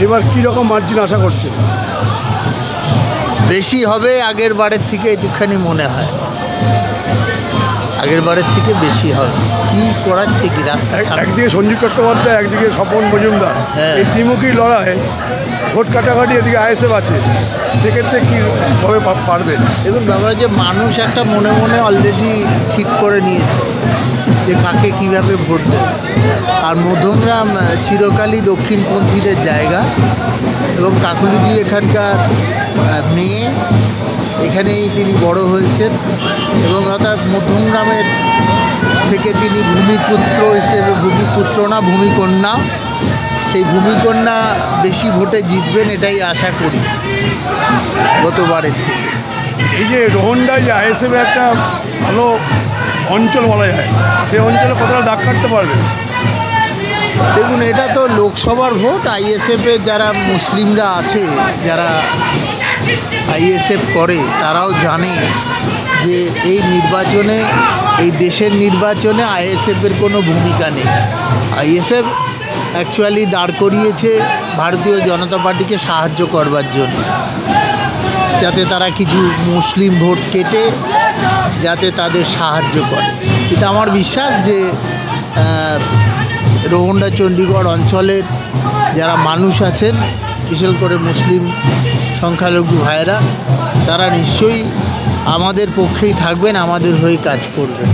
এবার কী রকম মার্জিন আশা করছে বেশি হবে আগের বারের থেকে একটুখানি মনে হয়। আগের বারের থেকে বেশি হবে। কি করাচ্ছে কি রাস্তা এক- একদিকে সঞ্জীব চট্টোপাধ্যায় একদিকে স্বপন মজুমদার। হ্যাঁ। এই ত্রিমুখী লড়াই ভোট কাটাকাটি এদিকে আইএসএফ আছে। সেক্ষেত্রে কীভাবে পারবে দেখুন ব্যাপার যে মানুষ একটা মনে মনে অলরেডি ঠিক করে নিয়েছে। যে কাকে কীভাবে ভোট দেবে আর মধ্যমগ্রাম আহ, চিরকালই দক্ষিণপন্থীদের জায়গা এবং কাকুলিদি এখানকার মেয়ে এখানেই তিনি বড় হয়েছেন এবং অর্থাৎ মধ্যমগ্রামের থেকে তিনি ভূমিপুত্র হিসেবে ভূমিপুত্র না ভূমিকন্যা সেই ভূমিকন্যা বেশি ভোটে জিতবেন এটাই আশা করি গতবারের থেকে। এই যে রোহনডায় যে আইএসএফ একটা ভালো অঞ্চল বলা যায় সেই অঞ্চলে কতটা দাগ কাটতে পারবে? দেখুন, এটা তো লোকসভার ভোট। আইএসএফে যারা মুসলিমরা আছে, যারা আইএসএফ করে, তারাও জানে যে এই নির্বাচনে, এই দেশের নির্বাচনে আইএসএফের কোনো ভূমিকা নেই। আইএসএফ অ্যাকচুয়ালি দাঁড় করিয়েছে ভারতীয় জনতা পার্টিকে সাহায্য করবার জন্য। যাতে তারা কিছু মুসলিম ভোট কেটে যাতে তাদের সাহায্য করে। কিন্তু আমার বিশ্বাস যে রোহন্ডা চণ্ডীগড় অঞ্চলের যারা মানুষ আছেন, বিশেষ করে মুসলিম সংখ্যালঘু ভাইয়েরা, তারা নিশ্চয়ই আমাদের পক্ষেই থাকবেন, আমাদের হয়ে কাজ করবেন।